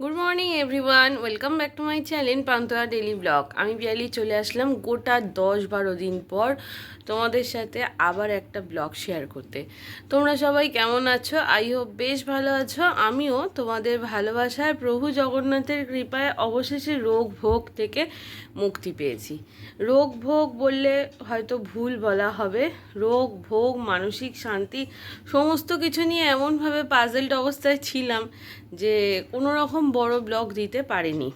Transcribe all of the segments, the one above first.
Good morning everyone welcome back to my channel Pantua daily vlog আমি পিয়ালি চলে আসলাম গোটা দশ বারো দিন পর তোমাদের সাথে আবার একটা ব্লগ শেয়ার করতে। তোমরা সবাই কেমন আছো? আই হোপ বেশ ভালো আছো। আমিও তোমাদের ভালোবাসায় প্রভু জগন্নাথের কৃপায় অবশেষে রোগ ভোগ থেকে মুক্তি পেয়েছি। রোগ ভোগ বললে হয়তো ভুল বলা হবে। রোগ ভোগ, মানসিক শান্তি, সমস্ত কিছু নিয়ে এমনভাবে পাজেলড অবস্থায় ছিলাম যে কোনো রকম বড় ব্লগ দিতে পারিনি।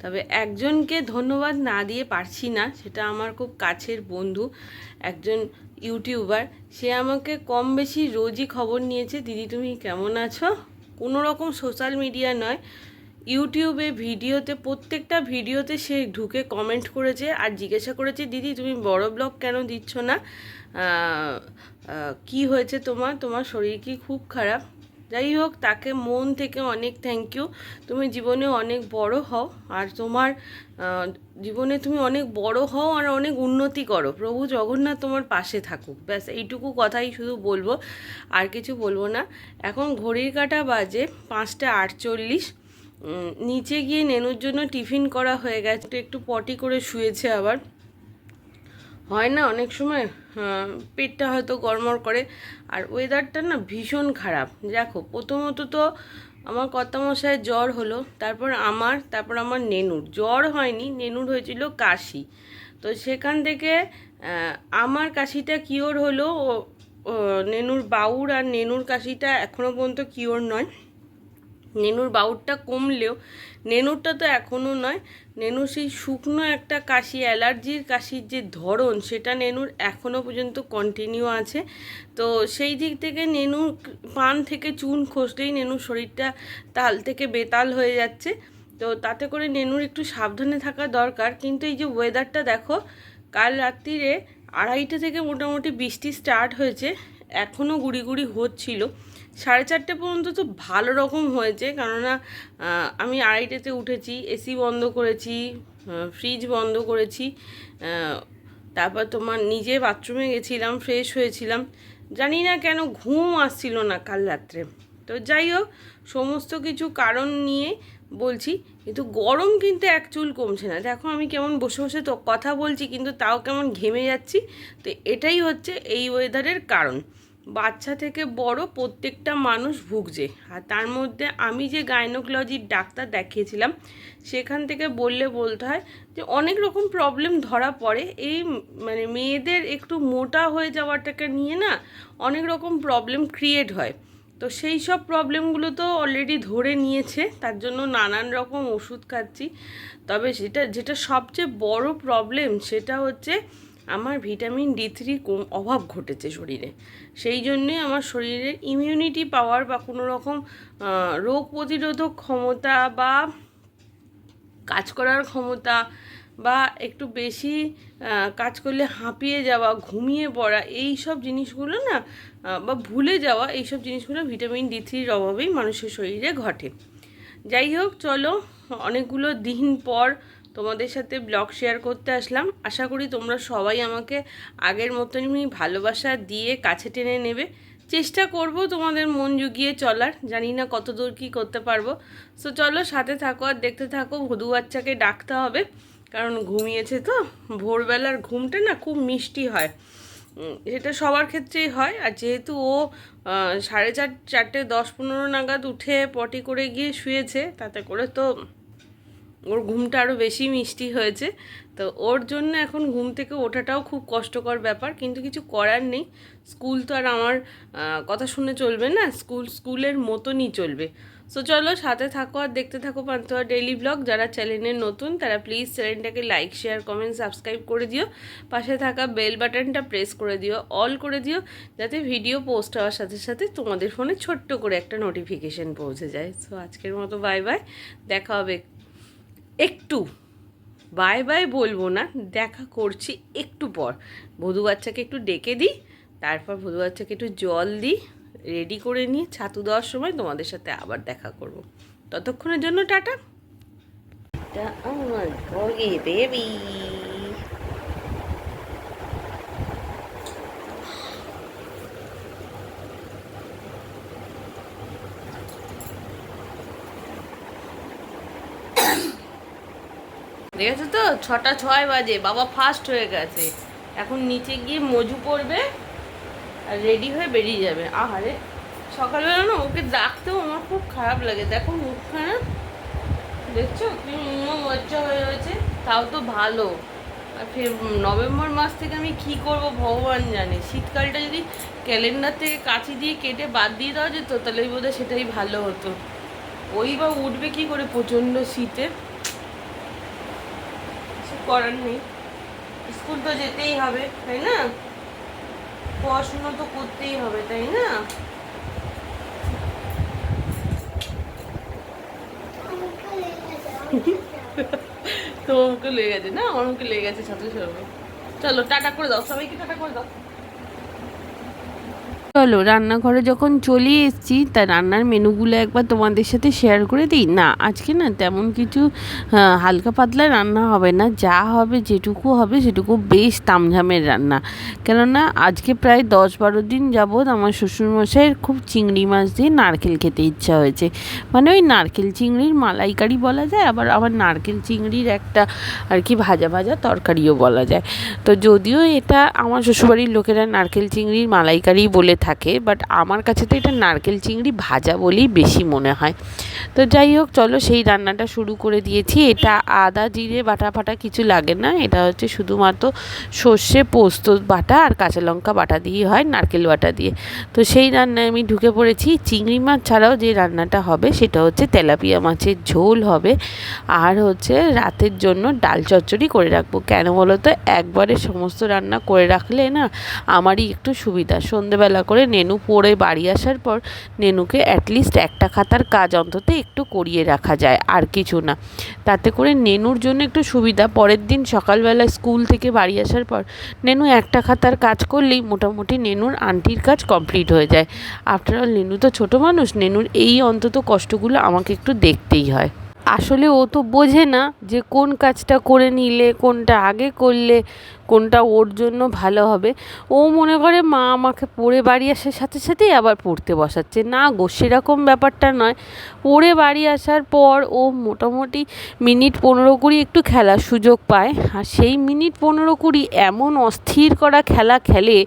তবে একজনকে ধন্যবাদ না দিয়ে পারছি না, সেটা আমার খুব কাছের বন্ধু, একজন ইউটিউবার। সে আমাকে কম বেশি রোজই খবর নিয়েছে, দিদি, তুমি কেমন আছো? কোনো রকম সোশ্যাল মিডিয়া নয়, ইউটিউবে ভিডিওতে, প্রত্যেকটা ভিডিওতে সে ঢুকে কমেন্ট করেছে আর জিজ্ঞাসা করেছে, দিদি, তুমি বড় ব্লগ কেন দিচ্ছ না? কি হয়েছে তোমার? তোমার শরীর কি খুব খারাপ? যাই হোক, তাকে মন থেকে অনেক থ্যাংক ইউ তুমি জীবনে অনেক বড় হও, আর তোমার জীবনে তুমি অনেক বড় হও আর অনেক উন্নতি করো। প্রভু জগন্নাথ তোমার পাশে থাকুক। ব্যাস, এইটুকু কথাই শুধু বলব, আর কিছু বলব না। এখন ঘড়ির কাটা বাজে পাঁচটা আটচল্লিশ। নিচে গিয়ে নেনুর জন্য টিফিন করা হয়ে গেছে। একটু পটি করে শুয়েছে আবার। হয় না অনেক সময়? পেটটা হয়তো গরমর করে। আর ওয়েদারটা না ভীষণ খারাপ। দেখো, প্রথমত তো আমার কর্তামশায় জ্বর হলো, তারপর আমার তারপর আমার নেনুর। জ্বর হয়নি, নেনুর হয়েছিল কাশি। তো সেখান থেকে আমার কাশিটা কিওর হলো নেনুর বাউর আর নেনুর কাশিটা এখনও পর্যন্ত কিওর নয়। নেনুর বাউরটা কমলেও, নেনুরটা তো এখনও নয় নেনুর সেই শুকনো একটা কাশি, অ্যালার্জির কাশির যে ধরন, সেটা নেনুর এখনও পর্যন্ত কন্টিনিউ আছে। তো সেই দিক থেকে নেনুর পান থেকে চুন খসলেই নেনুর শরীরটা তাল থেকে বেতাল হয়ে যাচ্ছে। তো তাতে করে নেনুর একটু সাবধানে থাকা দরকার। কিন্তু এই যে ওয়েদারটা দেখো, কাল রাত্রিরে আড়াইটা থেকে মোটামুটি বৃষ্টি স্টার্ট হয়েছে এখনও গুড়ি গুড়ি হচ্ছিল। সাড়ে চারটে পর্যন্ত তো ভালো রকম হয়েছে, কেননা আমি আড়াইটেতে উঠেছি, এসি বন্ধ করেছি ফ্রিজ বন্ধ করেছি তারপর তোমার নিজে বাথরুমে গেছিলাম ফ্রেশ হয়েছিলাম, জানি না কেন ঘুম আসছিল না কাল রাত্রে। তো যাই হোক, সমস্ত কিছু কারণ নিয়ে বলছি, কিন্তু গরম কিন্তু এক চুল কমছে না। দেখো আমি কেমন বসে বসে তো কথা বলছি, কিন্তু তাও কেমন ঘেমে যাচ্ছি, তো এটাই হচ্ছে এই ওয়েদারের কারণ। বাচ্চা থেকে বড় প্রত্যেকটা মানুষ ভুগছে। আর তার মধ্যে আমি যে গাইনোকোলজির ডাক্তার দেখিয়েছিলাম, সেখান থেকে বললে বলতে হয় যে অনেক রকম প্রবলেম ধরা পড়ে। এই মানে মেয়েদের একটু মোটা হয়ে যাওয়াটাকে নিয়ে না অনেক রকম প্রবলেম ক্রিয়েট হয়। তো সেই সব প্রবলেমগুলো তো অলরেডি ধরে নিয়েছে, তার জন্য নানান রকম ওষুধ খাচ্ছি। তবে সেটা, যেটা সবচেয়ে বড় প্রবলেম সেটা হচ্ছে আমার ভিটামিন ডি থ্রি কম অভাব ঘটেছে শরীরে। সেই জন্যে আমার শরীরের ইমিউনিটি পাওয়ার বা কোনো রকম রোগ প্রতিরোধক ক্ষমতা বা কাজ করার ক্ষমতা বা একটু বেশি কাজ করলে হাঁপিয়ে যাওয়া, ঘুমিয়ে পড়া, এই সব জিনিসগুলো না বা ভুলে যাওয়া, এই সব জিনিসগুলো ভিটামিন ডি থ্রির অভাবেই মানুষের শরীরে ঘটে। যাই হোক, চলো, অনেকগুলো দিন পর তোমাদের সাথে ব্লগ শেয়ার করতে আসলাম। আশা করি তোমরা সবাই আমাকে আগের মতনই ভালোবাসা দিয়ে কাছে টেনে নেবে। চেষ্টা করব তোমাদের মন জুগিয়ে চলার। জানি না কত দূর কী করতে পারব। সো চলো সাথে থাকো আর দেখতে থাকো, ভদু বাচ্চাকে ডাকতে হবে। কারণ ঘুমিয়েছে তো। ভোরবেলার ঘুমটা না খুব মিষ্টি হয়। সেটা সবার ক্ষেত্রেই হয়। আর যেহেতু ও সাড়ে চার, চারটে দশ পনেরো নাগাদ উঠে পটি করে গিয়ে শুয়েছে, তাতে করে তো ওর ঘুমটা আরও বেশি মিষ্টি হয়েছে। তো ওর জন্য এখন ঘুম থেকে ওঠাটাও খুব কষ্টকর ব্যাপার, কিন্তু কিছু করার নেই। স্কুল তো আর আমার কথা শুনে চলবে না, স্কুল, স্কুলের মতনই চলবে। সো চলো সাথে থাকো আর দেখতে থাকো পান্তোয়া ডেইলি ব্লগ। যারা চ্যানেলে নতুন, তারা প্লিজ চ্যানেলটাকে লাইক শেয়ার কমেন্ট সাবস্ক্রাইব করে দিও। পাশে থাকা বেল বাটনটা প্রেস করে দিও অল করে দিও, যাতে ভিডিও পোস্ট হওয়ার সাথে সাথে তোমাদের ফোনে ছোট্ট করে একটা নোটিফিকেশান পৌঁছে যায়। সো আজকের মতো বাই বাই দেখা হবে একটু। বাই বাই বলব না, দেখা করছি একটু পর। বধু বাচ্চাকে একটু ডেকে দিই, তারপর বধু বাচ্চাকে একটু জল দিই রেডি করে নিয়ে ছাতু দেওয়ার সময় তোমাদের সাথে আবার দেখা করব। ততক্ষণের জন্য টাটা। আমার বেবি দেখেছ তো? ছটা, ছয় বাজে। বাবা ফার্স্ট হয়ে গেছে। এখন নিচে গিয়ে মজু করবে আর রেডি হয়ে বেরিয়ে যাবে। আহারে, সকালবেলা না ওকে ডাকতেও আমার খুব খারাপ লাগে। দেখো মুখখানা, দেখছ? কি মজ্জা হয়ে রয়েছে। তাও তো ভালো। আর ফের নভেম্বর মাস থেকে আমি কি করব ভগবান জানে। শীতকালটা যদি ক্যালেন্ডার থেকে কাঁচি দিয়ে কেটে বাদ দিয়ে দেওয়া যেত, তাহলে বোধহয় সেটাই ভালো হতো। ওই বা উঠবে কি করে প্রচণ্ড শীতে? কিছু করার নেই। স্কুল তো যেতেই হবে, তাই না? পড়াশুনো তো করতেই হবে, তাই না? তো মুখে লেগে গেছে। না? মুখে লেগে গেছে সাথে সাথে চলো, টাটা করে দাও। সবাইকে টাটা করে দাও। চলো রান্নাঘরে যখন চলে এসেছি, তা রান্নার মেনুগুলো একবার তোমাদের সাথে শেয়ার করে দিই। না, আজকে না তেমন কিছু হালকা পাতলা রান্না হবে না। যা হবে, যেটুকু হবে, সেটুকু বেশ তামঝামের রান্না। কেননা, আজকে প্রায় দশ বারো দিন যাবৎ আমার শ্বশুরমশাইয়ের খুব চিংড়ি মাছ দিয়ে নারকেল খেতে ইচ্ছা হয়েছে। মানে ওই নারকেল চিংড়ির মালাইকারি বলা যায়, আবার আবার নারকেল চিংড়ির একটা আর কি ভাজা ভাজা তরকারিও বলা যায়। তো যদিও এটা আমার শ্বশুরবাড়ির লোকেরা নারকেল চিংড়ির মালাইকারি বলে থাকে বাট আমার কাছে তো এটা নারকেল চিংড়ি ভাজা বলেই বেশি মনে হয়। তো যাই হোক, চলো সেই রান্নাটা শুরু করে দিয়েছি। এটা আদা, জিরে, বাটা ফাটা কিছু লাগে না। এটা হচ্ছে শুধুমাত্র সর্ষে পোস্ত বাটা আর কাঁচা লঙ্কা বাটা দিয়ে হয়, নারকেল বাটা দিয়ে। তো সেই রান্নায় আমি ঢুকে পড়েছি। চিংড়ি মাছ ছাড়াও যে রান্নাটা হবে, সেটা হচ্ছে তেলাপিয়া মাছের ঝোল হবে। আর হচ্ছে রাতের জন্য ডাল চচ্চড়ি করে রাখব। কেন বলো তো একবারে সমস্ত রান্না করে রাখলে না, আমারই একটু সুবিধা। সন্ধেবেলা করে নেনু পড়ে বাড়ি আসার পর নেনুকে অ্যাটলিস্ট একটা খাতার কাজ অন্তত একটু করিয়ে রাখা যায়, আর কিছু না। তাতে করে নেনুর জন্য একটু সুবিধা। পরের দিন সকালবেলা স্কুল থেকে বাড়ি আসার পর নেনু একটা খাতার কাজ করলেই মোটামুটি নেনুর আন্টির কাজ কমপ্লিট হয়ে যায়। আফটার অল নেনু তো ছোটো মানুষ, নেনুর এই অন্তত কষ্টগুলো আমাকে একটু দেখতেই হয়। আসলে ও তো বোঝে না যে কোন কাজটা করে নিলে, কোনটা আগে করলে কোনটা ওর জন্য ভালো হবে। ও মনে করে, মা আমাকে পড়ে বাড়ি আসার সাথে সাথেই আবার পড়তে বসাচ্ছে। না গো, সেরকম ব্যাপারটা নয়। পড়ে বাড়ি আসার পর ও মোটামুটি মিনিট পনেরো কুড়ি একটু খেলার সুযোগ পায়। আর সেই মিনিট পনেরো কুড়ি এমন অস্থির করা খেলা খেলে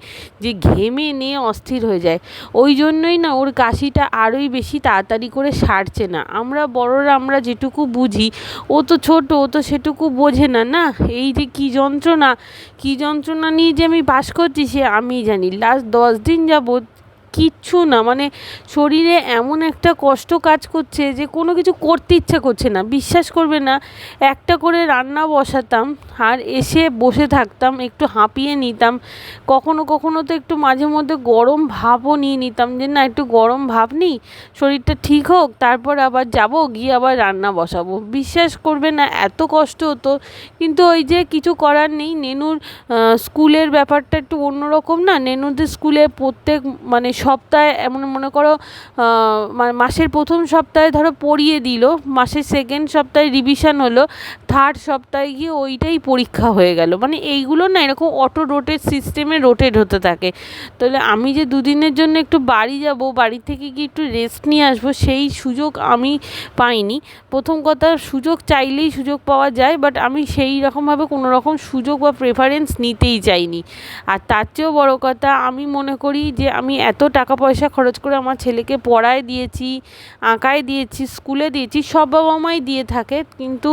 যে ঘেমে নিয়ে অস্থির হয়ে যায়। ওই জন্যই না ওর কাশিটা আরোই বেশি তাড়াতাড়ি করে সারছে না। আমরা বড়রা আমরা যেটুকু বুঝি, ও তো ছোট, ও তো সেটুকু বোঝে না না? এই যে কী যন্ত্রণা কী যন্ত্রণা নিয়ে যে আমি বাস করছি সে আমি জানি। লাস্ট দশ দিন যাবৎ কিচ্ছু না। মানে শরীরে এমন একটা কষ্ট কাজ করছে যে কোনো কিছু করতে ইচ্ছা করছে না। বিশ্বাস করবে না, একটা করে রান্না বসাতাম আর এসে বসে থাকতাম, একটু হাঁপিয়ে নিতাম। কখনো কখনো তো একটু মাঝে মধ্যে গরম ভাবও নিয়ে নিতাম যে না, একটু গরম ভাব নিই, শরীরটা ঠিক হোক, তারপর আবার যাব, গিয়ে আবার রান্না বসাবো। বিশ্বাস করবে না, এত কষ্ট হতো। কিন্তু ওই যে কিছু করার নেই, নেনুর স্কুলের ব্যাপারটা একটু অন্যরকম না? নেনুদের স্কুলে প্রত্যেক মানে সপ্তাহে, এমন মনে করো মা- মাসের প্রথম সপ্তাহে ধরো পড়িয়ে দিল, মাসের সেকেন্ড সপ্তাহে রিভিশন হলো থার্ড সপ্তাহে গিয়ে ওইটাই পরীক্ষা হয়ে গেল। মানে এইগুলো না এরকম অটো রোটেট সিস্টেমে রোটেট হতে থাকে। তাহলে আমি যে দুদিনের জন্য একটু বাড়ি যাব, বাড়ি থেকে গিয়ে একটু রেস্ট নিয়ে আসব, সেই সুযোগ আমি পাইনি। প্রথম কথা, সুযোগ চাইলেই সুযোগ পাওয়া যায় বাট আমি সেই রকমভাবে কোনো রকম সুযোগ বা প্রেফারেন্স নিতেই চাইনি। আর তার চেয়েও বড় কথা, আমি মনে করি যে আমি এত টাকা পয়সা খরচ করে আমার ছেলেকে পড়ায় দিয়েছি, আঁকায় দিয়েছি, স্কুলে দিয়েছি, সব বাবা মাই দিয়ে থাকে। কিন্তু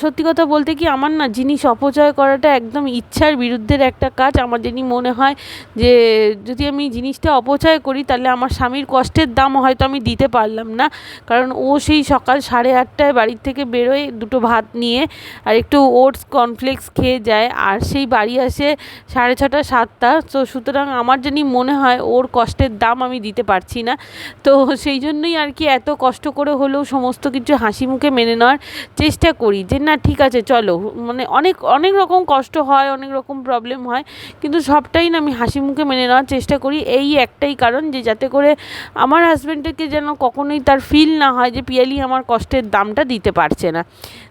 সত্যি কথা বলতে কি আমার না জিনিস অপচয় করাটা একদম ইচ্ছার বিরুদ্ধের একটা কাজ। আমার যিনি মনে হয় যে, যদি আমি জিনিসটা অপচয় করি, তাহলে আমার স্বামীর কষ্টের দাম হয়তো আমি দিতে পারলাম না। কারণ ও সেই সকাল সাড়ে আটটায় বাড়ির থেকে বেরোয় দুটো ভাত নিয়ে আর একটু ওটস, কর্নফ্লেক্স খেয়ে যায়। আর সেই বাড়ি আসে সাড়ে ছটা, সাতটা। তো সুতরাং আমার জানি মনে হয় ওর কষ্টের দাম আমি দিতে পারছি না। তো সেই জন্যই আর কি এত কষ্ট করে হলেও সমস্ত কিছু হাসি মুখে মেনে নেওয়ার চেষ্টা করি যে, না, ঠিক আছে, চলো। মানে অনেক অনেক রকম কষ্ট হয়, অনেক রকম প্রবলেম হয়, কিন্তু সবটাই না আমি হাসি মুখে মেনে নেওয়ার চেষ্টা করি। এই একটাই কারণ যে, যাতে করে আমার হাজব্যান্ডকে যেন কখনোই তার ফিল না হয় যে, পিয়ালি, আমার কষ্টের দামটা দিতে পারছে না।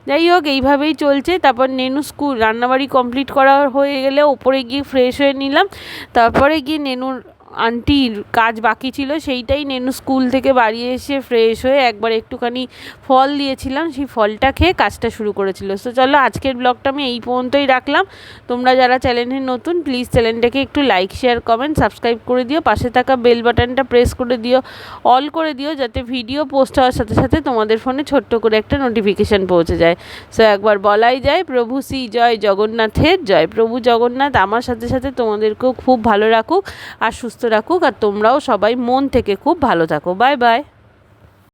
যাই হোক, এইভাবেই চলছে। তারপর নেনু স্কুল, রান্নাবাড়ি কমপ্লিট করা হয়ে গেলে ওপরে গিয়ে ফ্রেশ হয়ে নিলাম। তারপরে গিয়ে নেনুর আন্টির কাজ বাকি ছিল, সেইটাই নেনু স্কুল থেকে বাড়ি এসে ফ্রেশ হয়ে একবার একটুখানি ফল দিয়েছিলাম, সেই ফলটা খেয়ে কাজটা শুরু করেছিল। সো চলো আজকের ব্লগটা আমি এই পর্যন্তই রাখলাম। তোমরা যারা চ্যানেলে নতুন প্লিজ চ্যানেলটাকে একটু লাইক শেয়ার কমেন্ট সাবস্ক্রাইব করে দিও। পাশে থাকা বেল বাটনটা প্রেস করে দিও অল করে দিও, যাতে ভিডিও পোস্ট হওয়ার সাথে সাথে তোমাদের ফোনে ছোট্ট করে একটা নোটিফিকেশান পৌঁছে যায়। সো একবার বলাই যায়, প্রভু শ্রী জয় জগন্নাথের, জয় প্রভু জগন্নাথ। আমার সাথে সাথে তোমাদেরকেও খুব ভালো রাখুক। আর সুস্থ রাখুক আর তোমরাও সবাই মন থেকে খুব ভালো থাকো। Bye bye.